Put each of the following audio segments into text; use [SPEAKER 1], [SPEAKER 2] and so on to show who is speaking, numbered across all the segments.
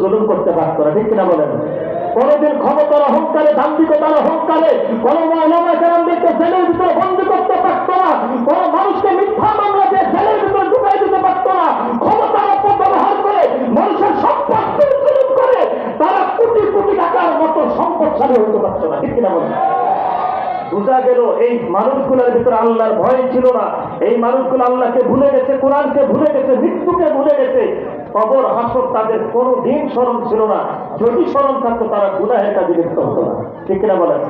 [SPEAKER 1] জুলুম করতে পারতো না ঠিক কিনা বলেন? কোনদিন ক্ষমতার অহংকারে, দাম্ভিকতার অহংকারে কোন মহিলা কেরামদেরকে ভিতরে বন্দি করতে পারতো না, কোন মানুষকে মিথ্যা মামলা দিয়ে জেলের ভিতরে ঢুকাই দিতে পারতো না, ক্ষমতার অপব্যবহার করে মানুষের সম্পদ জুলুম করে তারা কোটি কোটি টাকার মতো সম্পদশালী হতে পারতো না, ঠিক কিনা বলেন? বোঝা গেল এই মানুষগুলোর ভিতরে আল্লাহর ভয় ছিল না, এই মানুষগুলো আল্লাহকে ভুলে গেছে, কোরআনকে ভুলে গেছে, মৃত্যুকে ভুলে গেছে কবর, হাসর তাদের কোনো দিন স্মরণ ছিল না। যদি স্মরণ থাকতো, তারা গুনাহের কাজে লিপ্ত হতো না। ঠিক কিনা বলেন?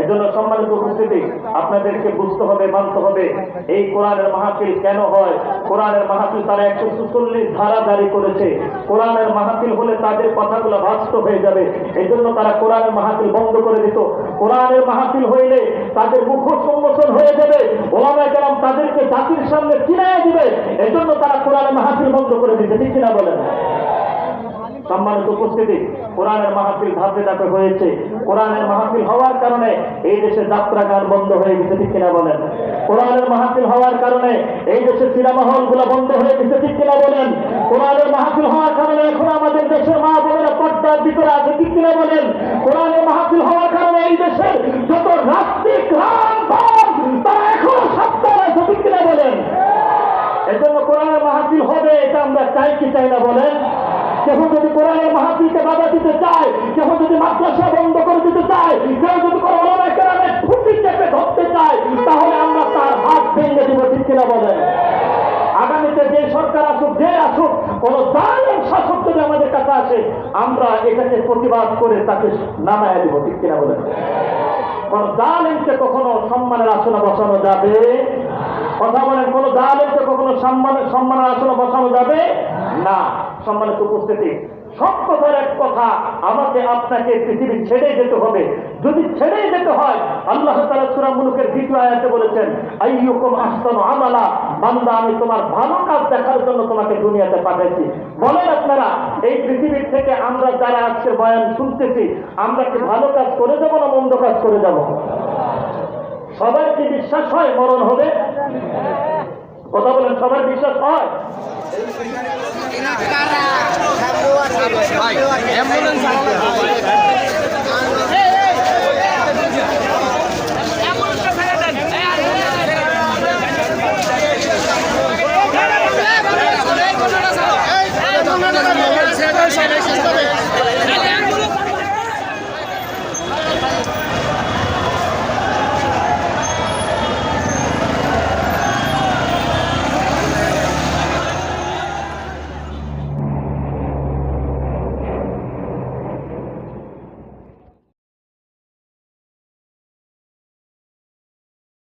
[SPEAKER 1] এজন্য সম্মানিত উপস্থিতি, আপনাদেরকে বুঝতে হবে, মানতে হবে, এই কোরআনের মাহফিল কেন হয়? কোরআনের মাহফিল তারা একশো চুচল্লিশ ধারা জারি করেছে। কোরআনের মাহফিল হলে তাদের কথাগুলো বাস্তব হয়ে যাবে। এই জন্য তারা কোরআনের মাহফিল বন্ধ করে দিত। কোরআনের মাহফিল হইলে তাদের মুখ সম্মোচন হয়ে যাবে। ওলামায় কেরাম তাদেরকে জাতির সামনে চিনায় দিবে। এই জন্য তারা কোরআনের বন্ধ করে দিতে ঠিক কিনা বলেন সম্মানিত উপস্থিতি, কোরআনের মাহফিল ধাপে ধাপে হয়েছে। কোরআনের মাহফিল হওয়ার কারণে এই দেশে যাত্রা গান বন্ধ হয়ে গেছে, ঠিক কিনা বলেন? কোরআনের মাহফিল হওয়ার কারণে এই দেশে সিনেমা হলগুলো বন্ধ হয়ে গেছে, ঠিক কিনা বলেন? কোরআনের মাহফিল হওয়ার কারণে এখন আমাদের দেশের মা বোনেরা পর্দার ভিতরে আছে, ঠিক কিনা বলেন? কোরআনের মাহফিল হওয়ার কারণে এই দেশের যত রাস্তিক রাম ভাব তারা এখনও সাবধান আছে ঠিক কিনা বলেন এজন্য কোরআনের মাহফিল হবে এটা আমরা চাই কি চাই না বলেন কেউ যদি কোরআনের মাহফিলকে বাধা দিতে চায় কেউ যদি মাদ্রাসা বন্ধ করে দিতে চায় কেউ যদি চেপে ধরতে চায়, তাহলে আমরা তার হাত ভেঙে দিব বলেন? আগামীতে যে সরকার আসুক, যে আসুক জালেম শাসক যদি আমাদের কাছে আসে, আমরা এটাকে প্রতিবাদ করে তাকে নামায় দিব, ঠিক কিনা বলেন? কোন জালেমকে কখনো সম্মানের আসনে বসানো যাবে? কথা বলেন, কোন জালেমকে কখনো সম্মানের সম্মানের আসনে বসানো যাবে? না, সম্মানিত উপস্থিতি সত্যতার এক কথা, আমাকে আপনাকে পৃথিবী ছেড়ে যেতে হবে। যদি ছেড়ে যেতে হয়, আল্লাহ তালা সুরা মুলুকের দ্বিতীয় আয়াতে বলেছেন, আইয়ুকুম আহসানু আমালা, বান্দা, আমি তোমার ভালো কাজ দেখার জন্য তোমাকে দুনিয়াতে পাঠাইছি। বলেন আপনারা, এই পৃথিবীর থেকে আমরা যারা আজকের বয়ান শুনতেছি, আমরা কি ভালো কাজ করে যাব না মন্দ কাজ করে যাব? সবার কি বিশ্বাস হয় মরণ হবে? কথা বলেন, সবার বিশ্বাস হয়?
[SPEAKER 2] ভাই অ্যাম্বুলেন্স Thank you.